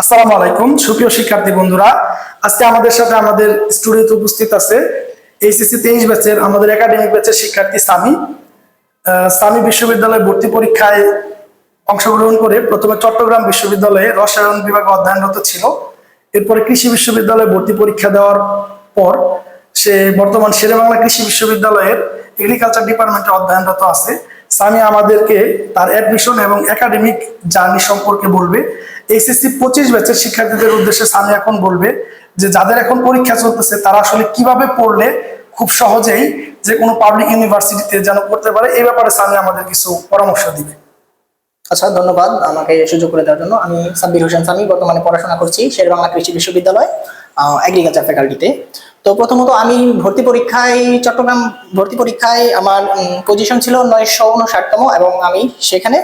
আসসালামু আলাইকুম। সুপ্রিয় শিক্ষার্থী বন্ধুরা, আজকে আমাদের সাথে আমাদের স্টুডিওতে উপস্থিত আছে এইচএসসি তেইশ ব্যাচের আমাদের একাডেমিক ব্যাচের শিক্ষার্থী সামি। সামি বিশ্ববিদ্যালয়ে ভর্তি পরীক্ষায় অংশগ্রহণ করে প্রথমে চট্টগ্রাম বিশ্ববিদ্যালয়ে রসায়ন বিভাগে অধ্যয়নরত ছিল। এরপরে কৃষি বিশ্ববিদ্যালয়ে ভর্তি পরীক্ষা দেওয়ার পর সে বর্তমান শেরেবাংলা কৃষি বিশ্ববিদ্যালয়ের এগ্রিকালচার ডিপার্টমেন্টে অধ্যয়নরত আছে। সামি আমাদেরকে তার অ্যাডমিশন এবং একাডেমিক জার্নি সম্পর্কে বলবে। এইচএসসি পঁচিশ ব্যাচের শিক্ষার্থীদের উদ্দেশ্যে সামি এখন বলবে যে, যাদের এখন পরীক্ষা চলতেছে, তারা আসলে কীভাবে পড়লে খুব সহজেই যে কোনো পাবলিক ইউনিভার্সিটিতে যেন পড়তে পারে? এই ব্যাপারে সামি আমাদের কিছু পরামর্শ দিবে। আচ্ছা ধন্যবাদ আমাকে সুযোগ করে দেওয়ার জন্য। আমি সাব্বির হোসেন সামি, বর্তমানে পড়াশোনা করছি শেরবাংলা কৃষি বিশ্ববিদ্যালয় এগ্রিকালচার ফ্যাকাল্টিতে তো প্রথমত আমি ভর্তি পরীক্ষায়, চট্টগ্রাম ভর্তি পরীক্ষায় আমার পজিশন ছিল নয়শো উনষাটতম এবং আমি সেখানে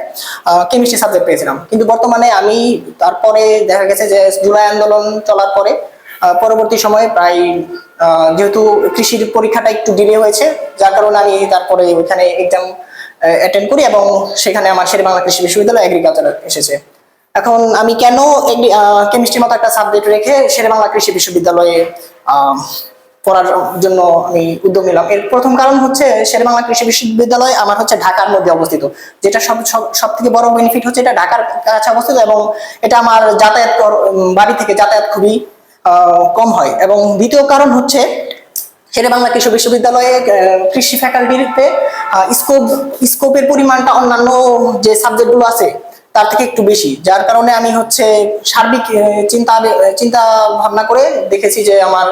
কেমিস্ট্রি সাবজেক্ট পেয়েছিলাম। কিন্তু বর্তমানে আমি তারপরে দেখা গেছে যে জুলাই আন্দোলন চলার পরে পরবর্তী সময়ে প্রায় যেহেতু কৃষির পরীক্ষাটা একটু ডিলে হয়েছে, যার কারণে আমি তারপরে ওইখানে এক্সাম অ্যাটেন্ড করি এবং সেখানে আমার শেরে বাংলা কৃষি বিশ্ববিদ্যালয় এগ্রিকালচার এসেছে। এখন আমি কেন কেমিস্ট্রির মতো একটা সাবজেক্ট রেখে শেরে বাংলা কৃষি বিশ্ববিদ্যালয়ে পড়ার জন্য আমি উদ্যোগ নিলাম। এর প্রথম কারণ হচ্ছে শেরে বাংলা কৃষি বিশ্ববিদ্যালয় আমার হচ্ছে ঢাকার মধ্যে অবস্থিত। যেটা সব সব থেকে বড় বেনিফিট হচ্ছে এটা ঢাকার কাছে অবস্থিত এবং এটা আমার যাতায়াত বাড়ি থেকে যাতায়াত খুবই কম হয়। এবং দ্বিতীয় কারণ হচ্ছে শেরে বাংলা কৃষি বিশ্ববিদ্যালয়ে কৃষি ফ্যাকাল্টিতে স্কোপ স্কোপের পরিমাণটা অন্যান্য যে সাবজেক্টগুলো আছে, তার থেকে একটু বেশি। যার কারণে আমি হচ্ছে সার্বিক চিন্তা চিন্তা ভাবনা করে দেখেছি যে আমার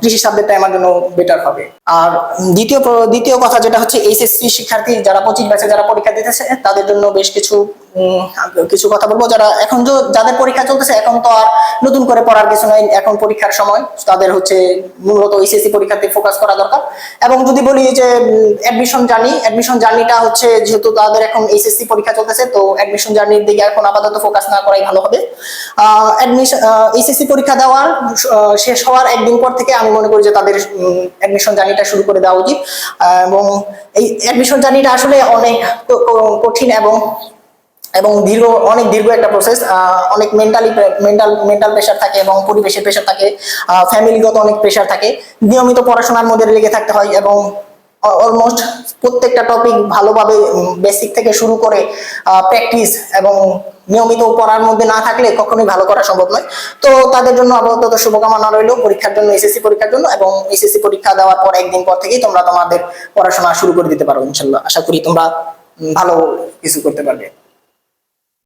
কৃষি সাবজেক্টটা আমার জন্য বেটার হবে। আর দ্বিতীয় দ্বিতীয় কথা যেটা হচ্ছে, এইচএসসি শিক্ষার্থী যারা পঁচিশ ব্যাচে যারা পরীক্ষা দিতেছে, তাদের জন্য বেশ কিছু কিছু কথা বলব যারা এখন যে যাদের পরীক্ষা চলতেছে, এখন তো আর নতুন করে পড়ার কিছু নাই, এখন পরীক্ষার সময়। তাদের হচ্ছে মূলত এইচএসসি পরীক্ষাতে ফোকাস করা দরকার। এবং যদি বলি যে অ্যাডমিশন জার্নি অ্যাডমিশন জার্নিটা হচ্ছে যেহেতু তাদের এখন এইচএসসি পরীক্ষা চলতেছে, তো অ্যাডমিশন জার্নির দিকে এখন আপাতত ফোকাস না করাই ভালো হবে। অ্যাডমিশন এইচএসসি পরীক্ষা দেওয়ার শেষ হওয়ার একদিন পর থেকে আমি মনে করি যে তাদের অ্যাডমিশন জার্নিটা শুরু করে দেওয়া উচিত। এবং এই অ্যাডমিশন জার্নিটা আসলে অনেক কঠিন এবং এবং দীর্ঘ, অনেক দীর্ঘ একটা প্রসেস অনেক মেন্টালি মেন্টাল মেন্টাল প্রেশার থাকে এবং পরিবেশের প্রেশার থাকে ফ্যামিলিগত অনেক প্রেশার থাকে। নিয়মিত পড়াশোনার মধ্যে লেগে থাকতে হয় এবং অলমোস্ট প্রত্যেকটা টপিক ভালোভাবে বেসিক থেকে শুরু করে প্র্যাকটিস এবং নিয়মিত পড়ার মধ্যে না থাকলে কখনোই ভালো করা সম্ভব নয়। তো তাদের জন্য আপাতত শুভকামনা রইল পরীক্ষার জন্য এসএসসি পরীক্ষার জন্য এবং এসএসসি পরীক্ষা দেওয়ার পর একদিন পর থেকেই তোমরা তোমাদের পড়াশোনা শুরু করে দিতে পারো, ইনশাল্লাহ। আশা করি তোমরা ভালো কিছু করতে পারবে।